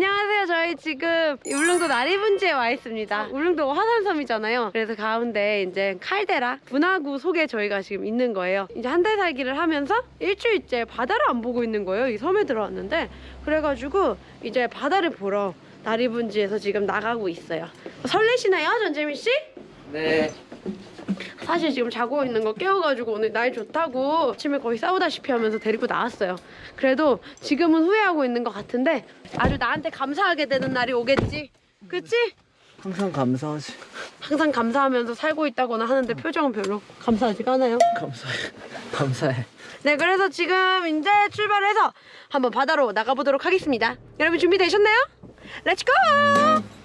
안녕하세요. 저희 지금 울릉도 나리분지에 와 있습니다. 울릉도 화산섬이잖아요. 그래서 가운데 이제 칼데라 분화구 속에 저희가 지금 있는 거예요. 이제 한 달 살기를 하면서 일주일째 바다를 안 보고 있는 거예요. 이 섬에 들어왔는데 그래가지고 이제 바다를 보러 나리분지에서 지금 나가고 있어요. 설레시나요, 전재민 씨? 네. 사실 지금 자고 있는 거 깨워가지고 오늘 날 좋다고 아침에 거의 싸우다시피 하면서 데리고 나왔어요. 그래도 지금은 후회하고 있는 것 같은데 아주 나한테 감사하게 되는 날이 오겠지. 그치? 항상 감사하지. 항상 감사하면서 살고 있다거나 하는데 표정은 별로 감사하지가 않아요. 감사해. 감사해. 네, 그래서 지금 이제 출발해서 한번 바다로 나가보도록 하겠습니다. 여러분 준비되셨나요? 렛츠고!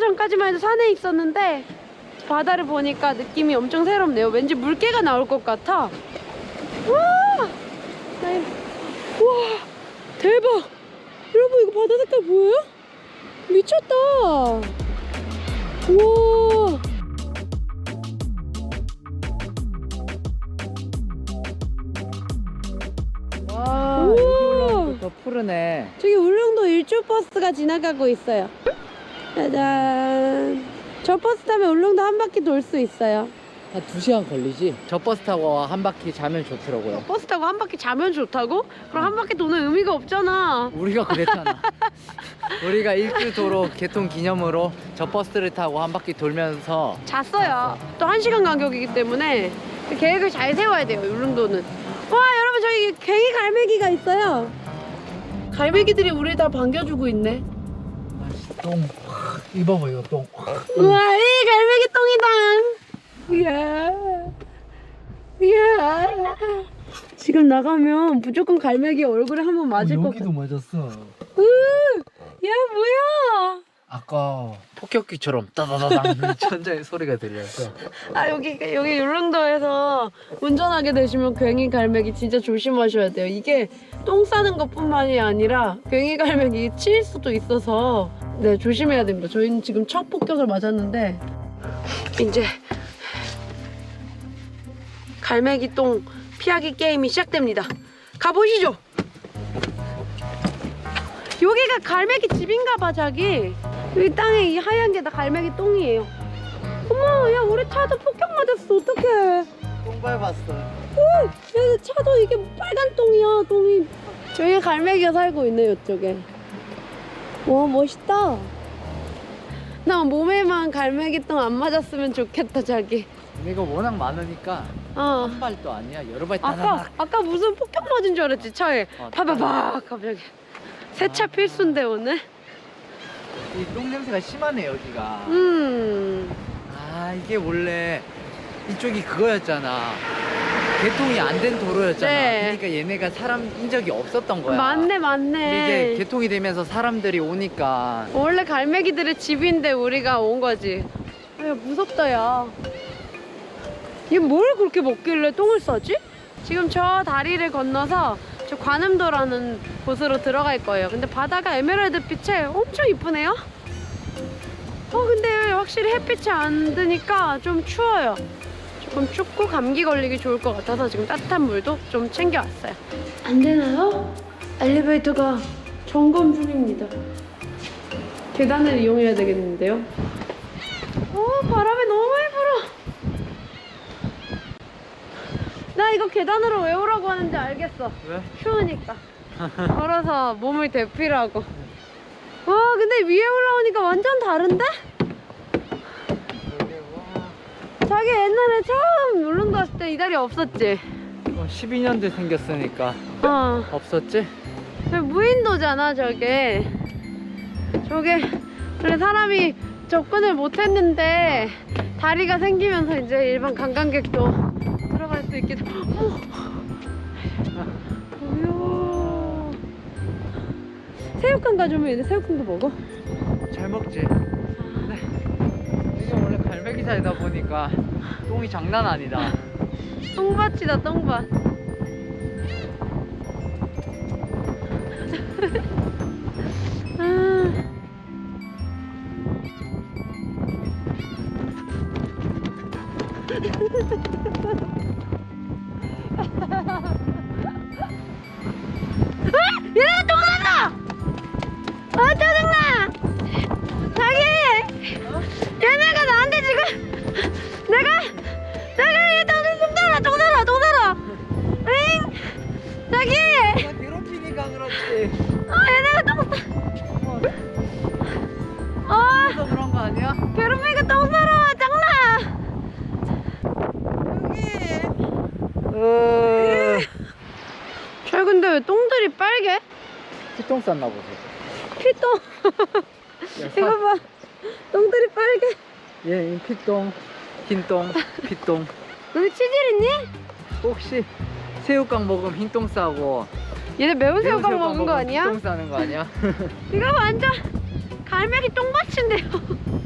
전까지만 해도 산에 있었는데 바다를 보니까 느낌이 엄청 새롭네요. 왠지 물개가 나올 것 같아. 와! 나 이- 와 대박 여러분 이거 바다 색깔 보여요? 미쳤다 우와 와, 우와. 더 푸르네. 저기 울릉도 일주 버스가 지나가고 있어요 짜잔 저 버스 타면 울릉도 한 바퀴 돌 수 있어요 한 2시간 걸리지? 저 버스 타고 한 바퀴 자면 좋더라고요. 버스 타고 한 바퀴 자면 좋다고? 그럼 한 바퀴 도는 의미가 없잖아 우리가 그랬잖아. 우리가 일주도로 개통 기념으로 저 버스를 타고 한 바퀴 돌면서 잤어요. 또 한 시간 간격이기 때문에 그 계획을 잘 세워야 돼요. 울릉도는. 와 여러분 저기 괭이 갈매기가 있어요. 갈매기들이 우리 다 반겨주고 있네. 똥. 이거 봐 이거 똥. 우와 이 갈매기 똥이다. 이야. 이야. 지금 나가면 무조건 갈매기 얼굴에 한번 맞을 것 같아. 여기도 맞았어. 으, 야 뭐야? 아까 폭격기처럼 따다다당 천장의 소리가 들려서. 아 여기 여기 울릉도에서 운전하게 되시면 괭이 갈매기 진짜 조심하셔야 돼요. 이게 똥 싸는 것뿐만이 아니라 괭이 갈매기 칠 수도 있어서 네 조심해야 됩니다. 저희는 지금 첫 폭격을 맞았는데 이제 갈매기 똥 피하기 게임이 시작됩니다. 가보시죠. 여기가 갈매기 집인가 봐 자기. 여기 땅에 이 하얀 게 다 갈매기 똥이에요. 어머, 야, 우리 차도 폭격 맞았어. 어떡해. 똥 밟았어. 야, 차도 이게 빨간 똥이야, 똥이. 저기 갈매기가 살고 있네, 이쪽에. 와, 멋있다. 나 몸에만 갈매기 똥 안 맞았으면 좋겠다, 자기. 이거 워낙 많으니까 어. 한 발도 아니야. 여러 발 아까, 따다닥. 아까 무슨 폭격 맞은 줄 알았지, 차에. 어, 봐봐봐, 갑자기. 세차 필수인데, 오늘? 이똥 냄새가 심하네 여기가. 음. 아 이게 원래 이쪽이 그거였잖아. 개통이 안 된 도로였잖아. 네. 그러니까 얘네가 사람 인적이 없었던 거야. 맞네, 근데 맞네. 이제 개통이 되면서 사람들이 오니까 원래 갈매기들의 집인데 우리가 온 거지. 야 무섭다 야. 얘 뭘 그렇게 먹길래 똥을 싸지? 지금 저 다리를 건너서 저 관음도라는 곳으로 들어갈 거예요. 근데 바다가 에메랄드 빛에 엄청 이쁘네요. 어 근데 확실히 햇빛이 안 드니까 좀 추워요. 조금 춥고 감기 걸리기 좋을 것 같아서 지금 따뜻한 물도 좀 챙겨왔어요. 안 되나요? 엘리베이터가 점검 중입니다. 계단을 이용해야 되겠는데요. 어, 바람이 너무 많이 불어. 나 이거 계단으로 왜 오라고 하는지 알겠어. 왜? 추우니까. 걸어서 몸을 대피라고. 와, 근데 위에 올라오니까 완전 다른데? 자기 옛날에 처음 울릉도 왔을 때 이 다리 없었지? 12년 어, 돼 생겼으니까 어. 없었지? 무인도잖아 저게 저게 원래 사람이 접근을 못했는데 다리가 생기면서 이제 일반 관광객도 들어갈 수 있게 돼. 어머. 우야. 새우깡 가져오면 얘네 새우깡도 먹어? 잘 먹지. 갈매기 살다 보니까 똥이 장난 아니다. 똥밭이다 똥밭 피똥 쌌나 보지. 피똥. 이거 봐. 똥들이 빨개. 얘 피똥, 흰똥, 피똥. 너네 치질 있니? 혹시 새우깡 먹으면 흰똥 싸고 얘네 매운 새우깡 먹은 거 아니야? 흰똥 싸는 거 아니야? 이거 완전 갈매기 똥밭인데요.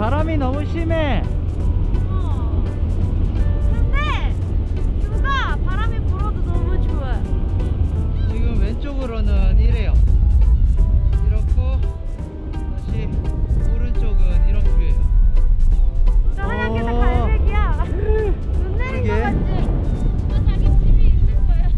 바람이 너무 심해. 근데 뷰가 바람이 불어도 너무 좋아. 지금 왼쪽으로는 이래요. 이렇고 다시 오른쪽은 이런 뷰예요. 저 하얗게 다 어. 갈매기야. 눈 내린 거 그러게. 같지? 저 자기 집이 있는 거야.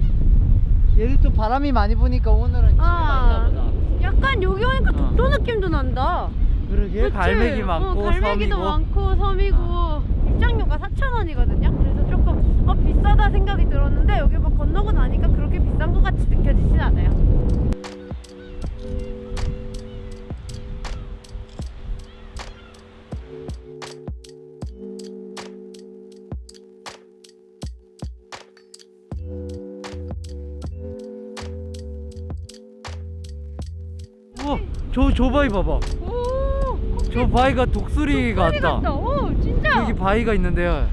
얘도 또 바람이 많이 부니까 오늘은 집에가 아. 있나 보다. 약간 여기 오니까 어. 독도 느낌도 난다. 그러게 그치? 갈매기 많고 어, 갈매기도 섬이고. 아. 많고 섬이고 입장료가 4,000원이거든요. 그래서 조금 어 비싸다 생각이 들었는데 여기 막 건너고 나니까 그렇게 비싼 것 같이 느껴지진 않아요. 어, 저, 저 바위 봐봐. 오, 저 바위가 독수리 독수리 같다. 같다. 오, 진짜. 여기 바위가 있는데요.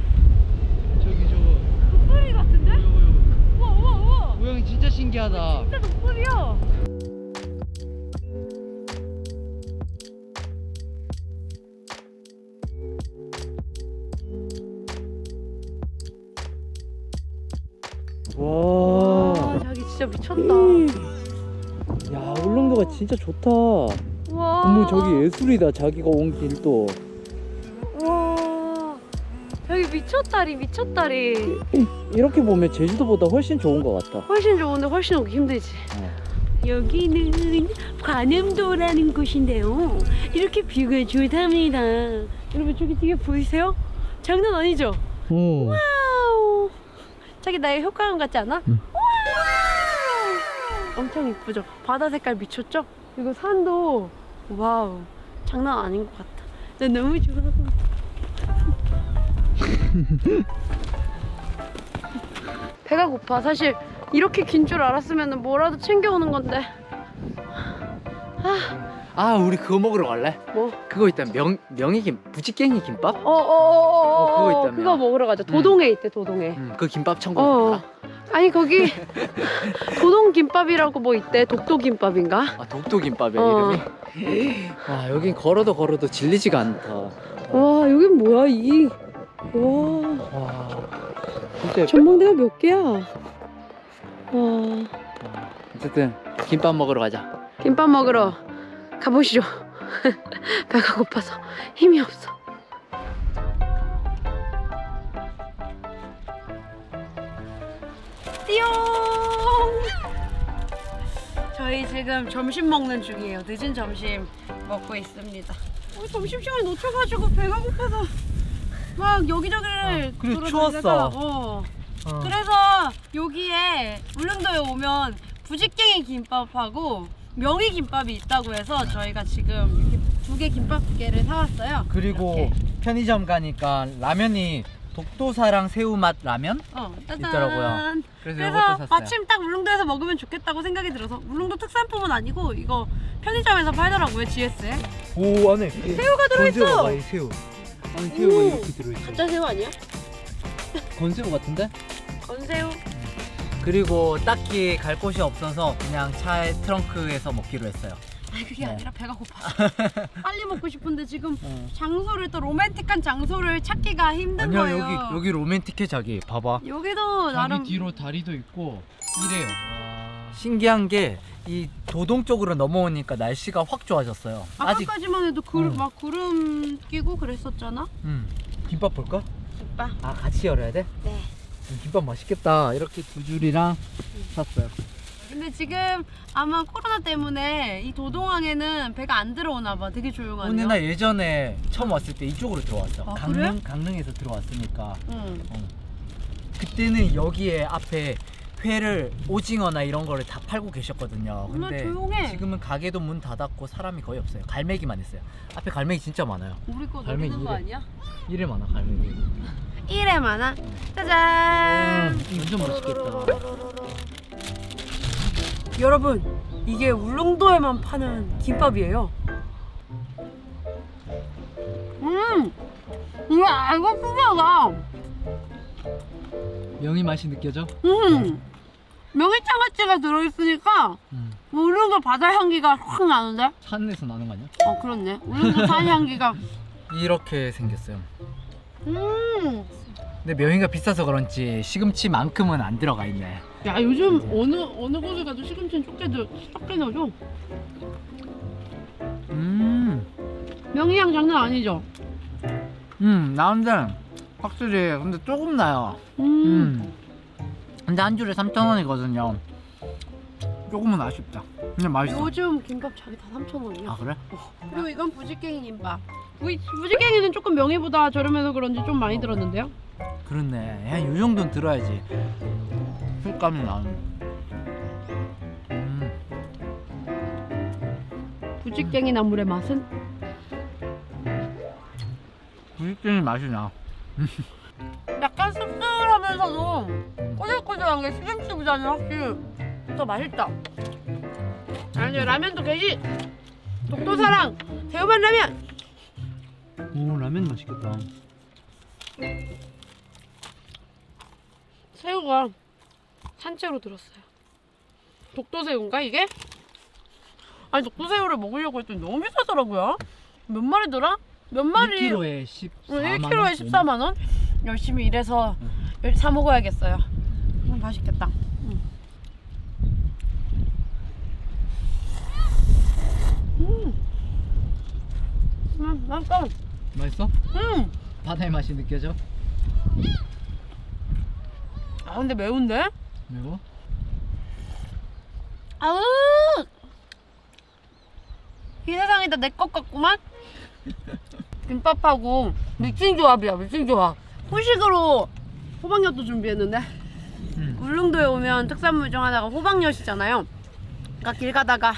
저기 저거. 독수리 같은데? 우와 우와 우와. 모양이 진짜 신기하다. 진짜 독수리야. 와. 아, 자기 진짜 미쳤다. 야, 울릉도가 진짜 좋다. 와. 어머, 저기 예술이다. 자기가 온 길도. 와. 여기 미쳤다리 미쳤다리. 이렇게 보면 제주도보다 훨씬 좋은 것 같다. 훨씬 좋은데 훨씬 오기 힘들지. 여기는 관음도라는 곳인데요. 이렇게 뷰가 좋답니다. 여러분 저기 뒤에 보이세요? 장난 아니죠? 오. 와우. 자기 나의 효과음 같지 않아? 응. 와우. 엄청 이쁘죠? 바다 색깔 미쳤죠? 그리고 산도 와우 장난 아닌 것 같다. 나 너무 좋아. 배가 고파. 사실 이렇게 긴 줄 알았으면 뭐라도 챙겨오는 건데. 아, 우리 그거 먹으러 갈래? 뭐? 그거 있다. 명 명이 김 부지깽이 김밥? 어어어어 어, 그거 있다며. 그거 먹으러 가자. 도동에 있대 도동에. 음, 그 김밥 천국 어. 아니 거기 도동 김밥이라고 뭐 있대. 독도 김밥인가? 아, 독도 김밥이야 어. 이름이. 와, 여긴 걸어도 걸어도 질리지가 않다. 와 여긴 뭐야 이. 와 와, 진짜. 전망대가 몇 개야? 와 어쨌든 김밥 먹으러 가자. 김밥 먹으러 가보시죠. 배가 고파서 힘이 없어. 띠용! 저희 지금 점심 먹는 중이에요. 늦은 점심 먹고 있습니다. 어, 점심 시간 놓쳐가지고 배가 고파서 막 여기저기를 어, 그리고 돌아다니다가, 추웠어. 어. 어. 그래서 여기에 울릉도에 오면 부지깽이 김밥하고 명이 김밥이 있다고 해서 저희가 지금 이렇게 두 개 김밥게를 사왔어요. 그리고 이렇게. 편의점 가니까 라면이 독도사랑 새우맛 라면? 어, 짜잔. 있더라고요. 그래서, 이것도 그래서 샀어요. 마침 딱 울릉도에서 먹으면 좋겠다고 생각이 들어서 울릉도 특산품은 아니고 이거 편의점에서 팔더라고요 GS에. 오 안에 새우가 들어있어. 건새우, 이 새우. 아니 새우가 오. 이렇게 들어있어. 가짜 새우 아니야? 건새우 같은데? 건새우. 그리고 딱히 갈 곳이 없어서 그냥 차에 트렁크에서 먹기로 했어요. 아니 그게 네. 아니라 배가 고파. 빨리 먹고 싶은데 지금 어. 장소를 또 로맨틱한 장소를 찾기가 힘든 아니야 거예요. 여기 여기 로맨틱해 자기 봐봐. 여기도 나름 뒤로 다리도 있고 이래요. 신기한 게 이 도동 쪽으로 넘어오니까 날씨가 확 좋아졌어요. 아직 아까까지만 해도 구름 응. 막 구름 끼고 그랬었잖아. 음 김밥 볼까? 김밥. 아 같이 열어야 돼? 네. 음, 김밥 맛있겠다. 이렇게 두 줄이랑 샀어요. 근데 지금 아마 코로나 때문에 이 도동항에는 배가 안 들어오나 봐. 되게 조용하네요. 근데 나 예전에 처음 왔을 때 이쪽으로 들어왔어. 아, 강릉 그래? 강릉에서 들어왔으니까 응. 어. 그때는 여기에 앞에 회를 오징어나 이런 거를 다 팔고 계셨거든요. 정말 근데 조용해. 지금은 가게도 문 닫았고 사람이 거의 없어요. 갈매기만 있어요. 앞에 갈매기 진짜 많아요. 우리 거 갈매기 노리는 거 이래. 아니야? 이래 많아 갈매기. 이래 많아. 짜잔. 음, 완전 맛있겠다. 여러분, 이게 울릉도에만 파는 김밥이에요. 음, 이거 신기하다. 명이 맛이 느껴져? 음, 명이장아찌가 들어있으니까 음. 울릉도 바다 향기가 확 나는데? 산에서 나는 거 아니야? 어 그렇네. 울릉도 산 향기가. 이렇게 생겼어요. 음, 근데 명이가 비싸서 그런지 시금치만큼은 안 들어가 있네. 야 요즘 어느 어느 곳을 가도 시금치는 좁게 들 적게 넣어줘. 음, 명이향 장난 아니죠? 음, 나는데 확실히 근데 조금 나요. 음. 음. 근데 한 줄에 3,000원이거든요. 조금은 아쉽다. 근데 맛있어. 요즘 김밥 자기 다 3,000원이야. 아 그래? 그리고 이건 부지깽이 김밥. 부, 부지깽이는 조금 명이보다 저렴해서 그런지 좀 많이 들었는데요. 그렇네. 한요 정도는 들어야지. 술감이 나는. 음, 부지깽이 나물의 맛은? 부익등이 맛이 나. 약간 씁쓸하면서도 꼬들꼬들한 게 시금치보다는 확실히 더 맛있다. 아니 라면도 계시. 독도사랑 새우만 라면. 오 라면 맛있겠다. 새우가 산채로 들었어요. 독도새우인가 이게? 아니 독도새우를 먹으려고 했더니 너무 비싸더라고요. 몇 마리더라? 몇 마리? 1kg에 14만 1kg에 14만 원? 열심히 일해서 열- 사 먹어야겠어요. 음, 맛있겠다. 음. 음. 음, 맛있어. 맛있어? 음. 바다의 맛이 느껴져? 아 근데 매운데? 그리고 아우. 이 세상이 다 내 것 같구만. 김밥하고 믹싱 조합이야 믹싱 조합. 후식으로 호박엿도 준비했는데 음. 울릉도에 오면 특산물 중 하나가 호박엿이잖아요. 그러니까 길 가다가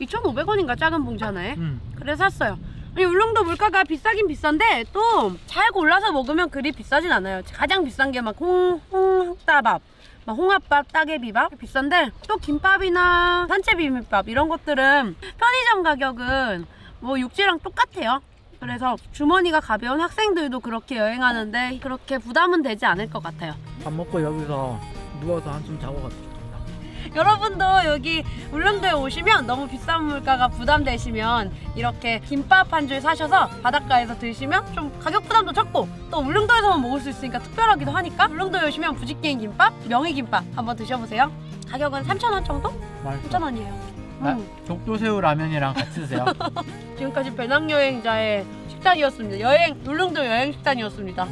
2,500원인가 작은 봉지 하나에 음. 그래서 샀어요. 아니 울릉도 물가가 비싸긴 비싼데 또 잘 골라서 먹으면 그리 비싸진 않아요. 가장 비싼 게 막 홍, 홍따밥, 막 홍합밥, 따개비밥 비싼데 또 김밥이나 산채 비빔밥 이런 것들은 편의점 가격은 뭐 육지랑 똑같아요. 그래서 주머니가 가벼운 학생들도 그렇게 여행하는데 그렇게 부담은 되지 않을 것 같아요. 밥 먹고 여기서 누워서 한숨 자고 좋겠다. 여러분도 여기 울릉도에 오시면 너무 비싼 물가가 부담되시면 이렇게 김밥 한 줄 사셔서 바닷가에서 드시면 좀 가격 부담도 적고 또 울릉도에서만 먹을 수 있으니까 특별하기도 하니까 울릉도에 오시면 부지깽이 김밥, 명이 김밥 한번 드셔보세요. 가격은 3,000원 정도? 맛있어. 3,000원이에요. 아, 독도새우 라면이랑 같이 드세요. 지금까지 배낭여행자의 식단이었습니다. 여행 울릉도 여행 식단이었습니다.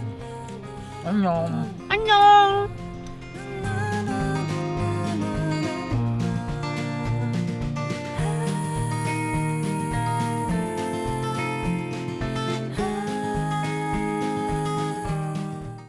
안녕. 안녕.